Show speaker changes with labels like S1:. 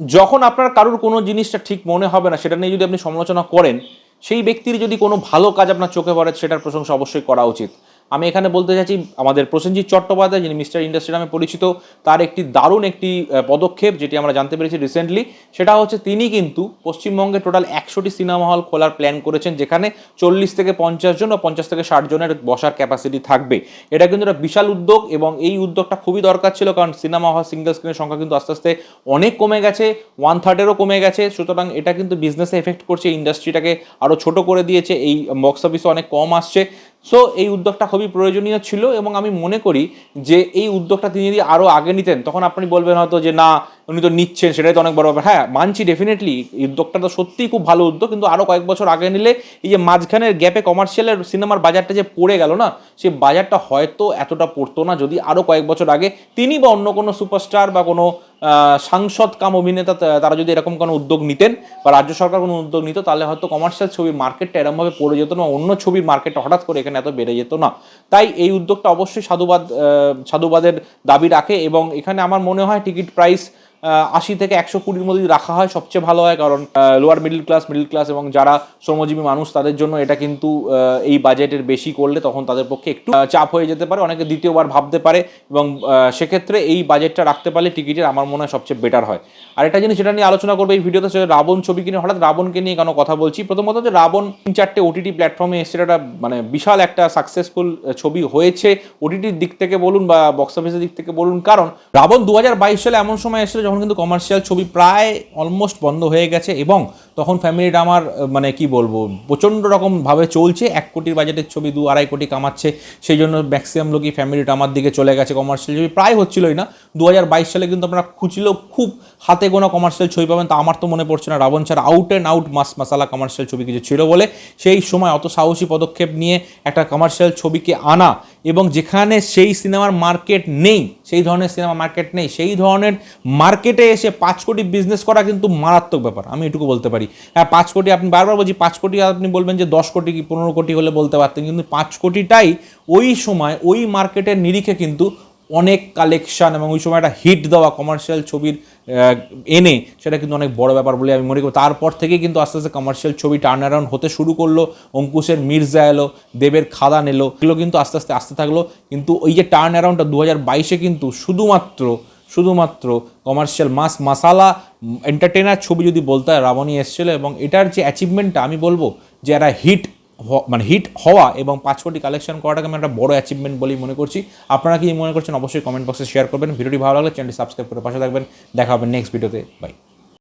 S1: যখন আপনার কারোর কোনো জিনিসটা ঠিক মনে হবে না, সেটা নিয়ে যদি আপনি সমালোচনা করেন, সেই ব্যক্তির যদি কোনো ভালো কাজ আপনার চোখে পড়ে, সেটার প্রশংসা অবশ্যই করা উচিত। আমি এখানে বলতে চাইছি, আমাদের প্রসেনজিৎ চট্টোপাধ্যায়, যিনি মিস্টার ইন্ডাস্ট্রি নামে পরিচিত, তার একটি দারুণ একটি পদক্ষেপ যেটি আমরা জানতে পেরেছি রিসেন্টলি সেটা হচ্ছে তিনি কিন্তু পশ্চিমবঙ্গে টোটাল একশোটি সিনেমা হল খোলার প্ল্যান করেছেন, যেখানে চল্লিশ থেকে পঞ্চাশ জন বা পঞ্চাশ থেকে ষাট জনের বসার ক্যাপাসিটি থাকবে। এটা কিন্তু একটা বিশাল উদ্যোগ এবং এই উদ্যোগটা খুবই দরকার ছিল, কারণ সিনেমা হল সিঙ্গেল স্ক্রিনের সংখ্যা কিন্তু আস্তে আস্তে অনেক কমে গেছে ওয়ান থার্ডেরও কমে গেছে, সুতরাং এটা কিন্তু বিজনেসে এফেক্ট করছে ইন্ডাস্ট্রিটাকে আরও ছোট করে দিয়েছে, এই বক্স অফিসে অনেক কম আসছে। সো এই উদ্যোগটা খুবই প্রয়োজনীয় ছিল এবং আমি মনে করি যে এই উদ্যোগটা তিনি যদি আরও আগে নিতেন, তখন আপনি বলবেন হয়তো যে না, উনি তো নিচ্ছেন, সেটাই তো অনেক বড় ব্যাপার। হ্যাঁ মানছি ডেফিনেটলি উদ্যোগটা তো সত্যিই খুব ভালো উদ্যোগ, কিন্তু আরও কয়েক বছর আগে নিলে এই যে মাঝখানের গ্যাপে কমার্শিয়ালের সিনেমার বাজারটা যে পড়ে গেল না, সেই বাজারটা হয়তো এতটা পড়তো না যদি আরও কয়েক বছর আগে তিনি বা অন্য কোনো সুপারস্টার বা কোনো সাংসদ কাম অভিনেতা তারা যদি এরকম কোনো উদ্যোগ নিতেন বা রাজ্য সরকার কোনো উদ্যোগ নিত, তাহলে হয়তো কমার্শিয়াল ছবির মার্কেটটা এরমভাবে পড়ে যেত না, অন্য ছবির মার্কেটটা হঠাৎ করে এখানে এত বেড়ে যেত না। তাই এই উদ্যোগটা অবশ্যই সাধুবাদ সাধুবাদের দাবি রাখে এবং এখানে আমার মনে হয় টিকিট প্রাইস আশি থেকে একশো কুড়ির মধ্যে রাখা হয়, সবচেয়ে ভালো হয়। কারণ lower middle class middle class এবং যারা শ্রমজীবী মানুষ, তাদের জন্য এটা কিন্তু এই বাজেটের বেশি করলে তখন তাদের পক্ষে একটু চাপ হয়ে যেতে পারে। অনেকে দ্বিতীয়বার ভাবতে পারে এবং সেক্ষেত্রে এই বাজেটটা রাখতে পারলে টিকিটের আমার মনে হয় সবচেয়ে বেটার হয়। আর একটা জিনিস যেটা নিয়ে আলোচনা করব এই ভিডিওতে, সেটা রাবণ ছবি কিনে, হঠাৎ রাবণকে নিয়ে কেন কথা বলছি? প্রথমত যে রাবণ তিন চারটে ওটিটি প্ল্যাটফর্মে এসছে। এটা মানে বিশাল একটা সাকসেসফুল ছবি হয়েছে। ওটিটির দিক থেকে বলুন বা বক্স অফিসের দিক থেকে বলুন। কারণ, রাবণ দু হাজার বাইশ সালে এমন সময় এসেছিল যখন কিন্তু কমার্শিয়াল ছবি প্রায় অলমোস্ট বন্ধ হয়ে গেছে এবং তখন ফ্যামিলিটা আমার মানে কি বলব, প্রচণ্ড রকমভাবে চলছে। এক কোটির বাজেটের ছবি, দু আড়াই কোটি কামাচ্ছে। সেই জন্য ম্যাক্সিমাম লোকই ফ্যামিলিটা আমার দিকে চলে গেছে কমার্শিয়াল ছবি। প্রায় হচ্ছিলই না। দু হাজার বাইশ সালে কিন্তু আপনারা খুঁজলেও খুব হাতে গোনা কমার্শিয়াল ছবি পাবেন। তা আমার তো মনে পড়ছে না। রাবণ ছাড়া আউট অ্যান্ড আউট মাস মাসালা কমার্শিয়াল ছবি কিছু ছিল বলে। সেই সময় অত সাহসী পদক্ষেপ নিয়ে একটা কমার্শিয়াল ছবিকে আনা এবং যেখানে সেই সিনেমার মার্কেট নেই, সেই ধরনের সিনেমা মার্কেট নেই, সেই ধরনের মার্কেটে এসে পাঁচ কোটি বিজনেস করা কিন্তু মারাত্মক ব্যাপার। আমি এটুকু বলতে পারি। হ্যাঁ পাঁচ কোটি আপনি বারবার বলছি, পাঁচ কোটি আপনি বলবেন যে দশ কোটি কি পনেরো কোটি হলে বলতে পারতেন, কিন্তু পাঁচ কোটিটাই ওই সময়, ওই মার্কেটের নিরিখে কিন্তু অনেক কালেকশন এবং ওই সময় একটা হিট দেওয়া কমার্শিয়াল ছবির এনে সেটা কিন্তু অনেক বড় ব্যাপার বলে আমি মনে করি। তারপর থেকে কিন্তু আস্তে আস্তে কমার্শিয়াল ছবি টার্ন অ্যারাউন্ড হতে শুরু করল, অঙ্কুশের মির্জা এলো, দেবের খাদান এলো এগুলো কিন্তু আস্তে আস্তে, আসতে থাকল। কিন্তু ওই যে টার্ন অ্যারাউন্ডটা দু হাজার বাইশে কিন্তু শুধুমাত্র শুধুমাত্র কমার্শিয়াল মাস মাসালা এন্টারটেনার ছবি যদি বলতে হয়, রাবণী এসেছিল এবং এটার যে অ্যাচিভমেন্টটা আমি বলব, যে একটা হিট মানে হিট হওয়া এবং পাঁচ কোটি কালেকশন করাটাকে আমি একটা বড় অ্যাচিভমেন্ট বলেই মনে করছি। আপনারা কি মনে করছেন, অবশ্যই কমেন্ট বক্সে শেয়ার করবেন। ভিডিওটি ভালো লাগলে চ্যানেলটি সাবস্ক্রাইব করে পাশে থাকবেন। দেখা হবে নেক্সট ভিডিওতে বাই